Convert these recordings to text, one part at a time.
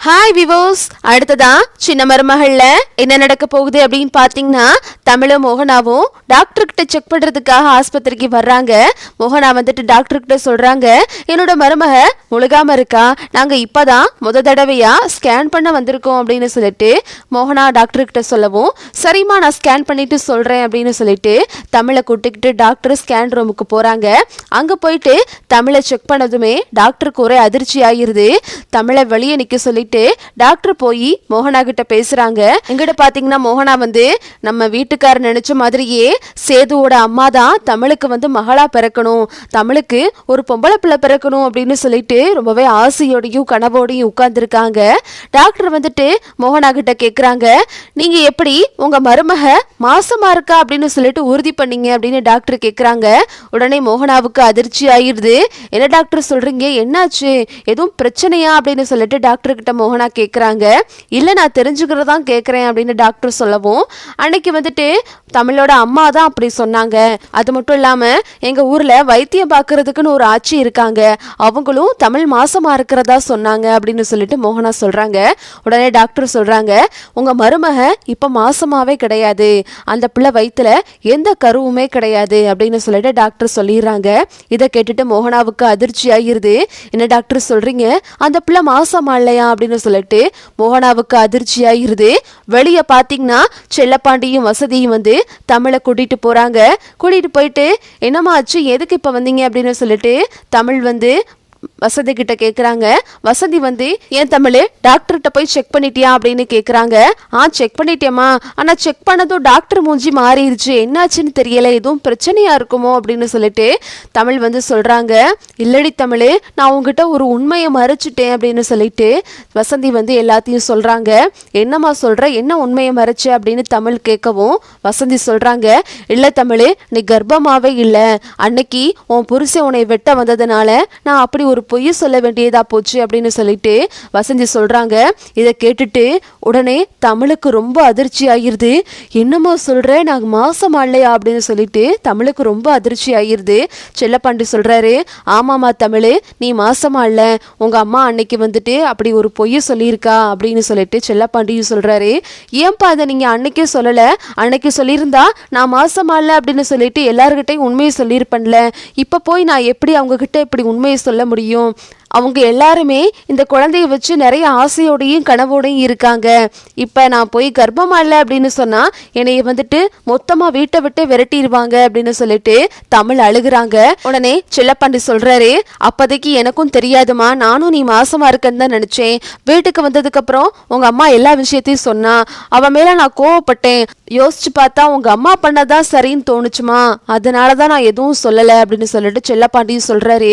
Hi விவோஸ் அடுத்ததா சின்ன மருமகள்ல என்ன நடக்க போகுது அப்படின்னு பாத்தீங்கன்னா தமிழும் மோகனாவும் டாக்டர் கிட்ட செக் பண்றதுக்காக ஆஸ்பத்திரிக்கு வர்றாங்க. மோகனா வந்துட்டு டாக்டர் கிட்ட சொல்றாங்க என்னோட மருமக முழுகாம இருக்கா. நாங்க இப்பதான் முத தடவையா ஸ்கேன் பண்ண வந்திருக்கோம் அப்படின்னு சொல்லிட்டு மோகனா டாக்டர் கிட்ட சொல்லவும் சரிம்மா நான் ஸ்கேன் பண்ணிட்டு சொல்றேன் அப்படின்னு சொல்லிட்டு தமிழை கூட்டிக்கிட்டு டாக்டர் ஸ்கேன் ரூமுக்கு போறாங்க. அங்க போயிட்டு தமிழை செக் பண்ணதுமே டாக்டருக்கு ஒரே அதிர்ச்சி ஆயிருது தமிழை வெளியே நிக்க சொல்லிட்டு டாக்டர் போய் மோகனா கிட்ட பேசுறாங்க. எங்கிட்ட பாத்தீங்கன்னா மோகனா வந்து நம்ம வீட்டுக்காரர் நினைச்ச மாதிரியே சேதுவோட அம்மா தான் தமிழுக்கு வந்து மகளா பிறக்கணும். தமிழுக்கு ஒரு பொம்பளை பிள்ளை பிறக்கணும் அப்படின்னு சொல்லிட்டு ரொம்பவே ஆசையோடையும் கனவோடையும் உட்கார்ந்துருக்காங்க. டாக்டர் வந்துட்டு மோகனா கிட்ட கேக்குறாங்க நீங்க எப்படி உங்க மருமக மாசமா இருக்கா? அப்படின்னு சொல்லிட்டு உறுதி பண்ணீங்க அப்படின்னு டாக்டர் கேக்குறாங்க. உடனே மோகனாவுக்கு அதிர்ச்சி ஆயிருது என்ன டாக்டர் சொல்றீங்க? என்னாச்சு? எதுவும் பிரச்சனையா? அப்படின்னு சொல்லிட்டு டாக்டர் கிட்ட மோகனா கேக்குறாங்க. இல்ல நான் தெரிஞ்சுக்கிறதா கேட்குறேன் அப்படின்னு டாக்டர் சொல்லவும் அன்னைக்கு வந்துட்டு தமிழோட அம்மா தான் அப்படி சொன்னாங்க. அது மட்டும் இல்லாம எங்க ஊர்ல வைத்தியம் பார்க்கறதுக்குன்னு ஒரு ஆட்சி இருக்காங்க. அவங்களும் தமிழ் மாசமா இருக்கிறதா சொன்னாங்க அப்படின்னு சொல்லிட்டு மோகனா சொல்றாங்க. உடனே டாக்டர் சொல்றாங்க உங்க மருமக இப்ப மாசமாவே கிடையாது. அந்த பிள்ளை வயிற்றுல எந்த கருவுமே கிடையாது அப்படின்னு சொல்லிட்டு டாக்டர் சொல்லிடுறாங்க. இதை கேட்டுட்டு மோகனாவுக்கு அதிர்ச்சி ஆகிருது என்ன டாக்டர் சொல்றீங்க? அந்த பிள்ளை மாசமா இல்லையா? அப்படின்னு சொல்லிட்டு மோகனாவுக்கு அதிர்ச்சியாயிருது. வெளியே பார்த்தீங்கன்னா செல்லப்பாண்டியும் வசதியும் வந்து தமிழை கூட்டிட்டு போறாங்க. கூட்டிட்டு போயிட்டு என்னம்மா ஆச்சு? எதுக்கு இப்போ வந்தீங்க? அப்படின்னு சொல்லிட்டு தமிழ் வந்து வசதி கிட்ட கேக்குறாங்க. வசதி வந்து ஏன் தமிழ் டாக்டர்கிட்ட போய் செக் பண்ணிட்டியா? அப்படின்னு கேக்குறாங்க. ஆ செக் பண்ணிட்டேம்மா. ஆனா செக் பண்ணதும் டாக்டர் மூஞ்சி மாறிடுச்சு என்னாச்சுன்னு தெரியல. எதுவும் பிரச்சனையா இருக்குமோ? அப்படின்னு சொல்லிட்டு தமிழ் வந்து சொல்றாங்க. இல்லடி தமிழ் நான் உங்ககிட்ட ஒரு உண்மையை மறைச்சிட்டேன். அப்படின்னு சொல்லிட்டு வசந்தி வந்து எல்லாத்தையும் சொல்றாங்க. என்னம்மா சொல்ற? என்ன உண்மையை மறைச்ச? அப்படின்னு தமிழ் கேட்கவும் வசந்தி சொல்றாங்க. இல்ல தமிழ் நீ கர்ப்பமாவே இல்லை. அன்னைக்கு உன் புருஷன் உன்னை வெட்ட வந்ததுனால நான் அப்படி ஒரு பொய்யை சொல்ல வேண்டியதா போச்சு அப்படின்னு சொல்லிட்டு வசந்தி சொல்றாங்க. இதை கேட்டுட்டு உடனே தமிழுக்கு ரொம்ப அதிர்ச்சி ஆகிருது. என்னமோ சொல்றேன் நான் மாசம் ஆடலையா அப்படின்னு சொல்லிட்டு தமிழுக்கு ரொம்ப அதிர்ச்சி ஆகிருது. செல்லப்பாண்டி சொல்றாரு ஆமாமா தமிழ் நீ மாசம் ஆடல உங்க அம்மா அன்னைக்கு வந்துட்டு அப்படி ஒரு பொய்ய சொல்லியிருக்கா? அப்படின்னு சொல்லிட்டு செல்லப்பாண்டியும் சொல்றாரு. ஏன்பா அதை நீங்க அன்னைக்கே சொல்லல? அன்னைக்கு சொல்லியிருந்தா நான் மாசம் ஆடல அப்படின்னு சொல்லிட்டு எல்லாருக்கிட்டையும் உண்மையை சொல்லியிருப்பேன்ல. இப்ப போய் நான் எப்படி அவங்க கிட்ட இப்படி உண்மையை சொல்ல முடியும்? முடியும். அவங்க எல்லாருமே இந்த குழந்தைய வச்சு நிறைய ஆசையோடையும் கனவோடையும் இருக்காங்க. இப்போ நான் போய் கர்ப்பமா இல்லை அப்படின்னு சொன்னால் என்னைய வந்துட்டு மொத்தமாக வீட்டை விட்டு விரட்டிடுவாங்க அப்படின்னு சொல்லிட்டு தமிழ் அழுகுறாங்க. உடனே செல்லப்பாண்டி சொல்கிறாரு அப்போதைக்கு எனக்கும் தெரியாதுமா நானும் நீ மாசமாக இருக்கன்னு தான் நினச்சேன். வீட்டுக்கு வந்ததுக்கப்புறம் உங்கள் அம்மா எல்லா விஷயத்தையும் சொன்னா. அவன் மேலே நான் கோவப்பட்டேன். யோசிச்சு பார்த்தா உங்கள் அம்மா பண்ணதான் சரின்னு தோணுச்சுமா. அதனால தான் நான் எதுவும் சொல்லலை. அப்படின்னு சொல்லிட்டு செல்லப்பாண்டியும் சொல்கிறாரு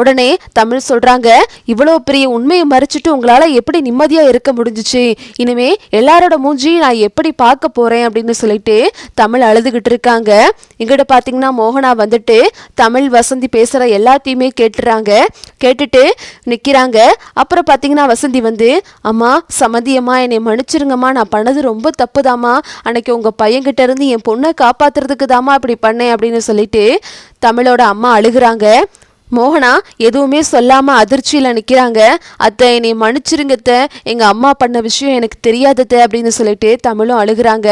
உடனே தமிழ் சொல்கிறாங்க சொல்றாங்க இவ்வளோ பெரிய உண்மையை மறைச்சிட்டு உங்களால எப்படி நிம்மதியா இருக்க முடிஞ்சுச்சு? இனிமே எல்லாரோட மூஞ்சியும் நான் எப்படி பார்க்க போறேன் அப்படின்னு சொல்லிட்டு தமிழ் அழுதுகிட்டு இருக்காங்க. இங்கிட்ட பாத்தீங்கன்னா மோகனா வந்துட்டு தமிழ் வசந்தி பேசுற எல்லாத்தையுமே கேட்டுறாங்க. கேட்டுட்டு நிக்கிறாங்க. அப்புறம் பாத்தீங்கன்னா வசந்தி வந்து அம்மா சமதியம்மா என்னை மன்னிச்சிருங்கம்மா. நான் பண்ணது ரொம்ப தப்புதாம்மா. அன்னைக்கு உங்க பையன்கிட்ட இருந்து என் பொண்ணை காப்பாத்துறதுக்கு தாம்மா இப்படி பண்ணேன் அப்படின்னு சொல்லிட்டு தமிழோட அம்மா அழுகுறாங்க. மோகனா எதுவுமே சொல்லாம அதிர்ச்சியில நிக்கிறாங்க. அத்தை என்னை மன்னிச்சிருங்கத்த எங்க அம்மா பண்ண விஷயம் எனக்கு தெரியாதத்த அப்படின்னு சொல்லிட்டு தமிழும் அழுகுறாங்க.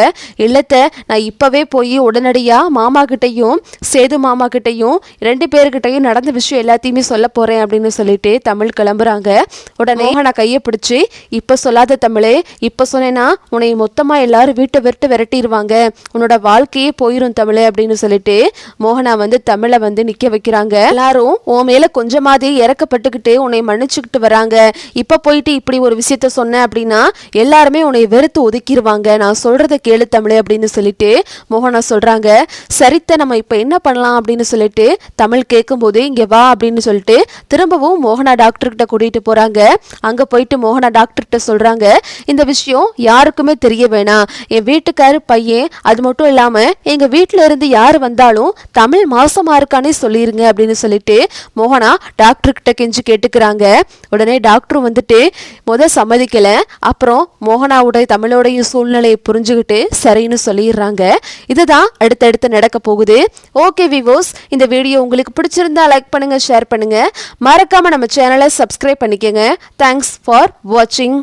இல்லத்த நான் இப்பவே போய் உடனடியா மாமா கிட்டையும் சேது மாமா கிட்டையும் ரெண்டு பேர்கிட்டையும் நடந்த விஷயம் எல்லாத்தையுமே சொல்ல போறேன் அப்படின்னு சொல்லிட்டு தமிழ் கிளம்புறாங்க. உடனே நான் கையை பிடிச்சி இப்ப சொல்லாத தமிழே இப்ப சொன்னேன்னா உன்னை மொத்தமா எல்லாரும் வீட்டை விட்டு விரட்டிடுவாங்க உன்னோட வாழ்க்கையே போயிரும் தமிழே அப்படின்னு சொல்லிட்டு மோகனா வந்து தமிழை வந்து நிக்க வைக்கிறாங்க. எல்லாரும் உன் மேல கொஞ்சமாதே இறக்கப்பட்டுக்கிட்டு உன்னை மன்னிச்சுக்கிட்டு வராங்க. இப்ப போயிட்டு இப்படி ஒரு விஷயத்த சொன்ன அப்படின்னா எல்லாருமே உன்னை வெறுத்து ஒதுக்கிடுவாங்க நான் சொல்றத கேளு தமிழ் அப்படின்னு சொல்லிட்டு மோகனா சொல்றாங்க. சரித்த நம்ம இப்ப என்ன பண்ணலாம் அப்படின்னு சொல்லிட்டு தமிழ் கேட்கும்போது இங்க வா அப்படின்னு சொல்லிட்டு திரும்பவும் மோகனா டாக்டர் கிட்ட கூட்டிட்டு போறாங்க. அங்க போயிட்டு மோகனா டாக்டர் கிட்ட சொல்றாங்க. இந்த விஷயம் யாருக்குமே தெரிய வேணாம். என் வீட்டுக்காரு பையன் அது மட்டும் இல்லாம எங்க வீட்டில் இருந்து யார் வந்தாலும் தமிழ் மாசமா இருக்கானே சொல்லிருங்க அப்படின்னு சொல்லிட்டு மோகனா டாக்டர்கிட்ட கெஞ்சி கேட்டுக்கிறாங்க. உடனே டாக்டர் வந்துட்டு முத சம்மதிக்கல. அப்புறம் மோகனாவுடைய தமிழோடைய சூழ்நிலையை புரிஞ்சுக்கிட்டு சரின்னு சொல்லிடுறாங்க. இதுதான் அடுத்தடுத்து நடக்க போகுது. ஓகே விவோஸ் இந்த வீடியோ உங்களுக்கு பிடிச்சிருந்தா லைக் பண்ணுங்க ஷேர் பண்ணுங்க. மறக்காம நம்ம சேனலை சப்ஸ்கிரைப் பண்ணிக்கோங்க. தேங்க்ஸ் ஃபார் வாட்சிங்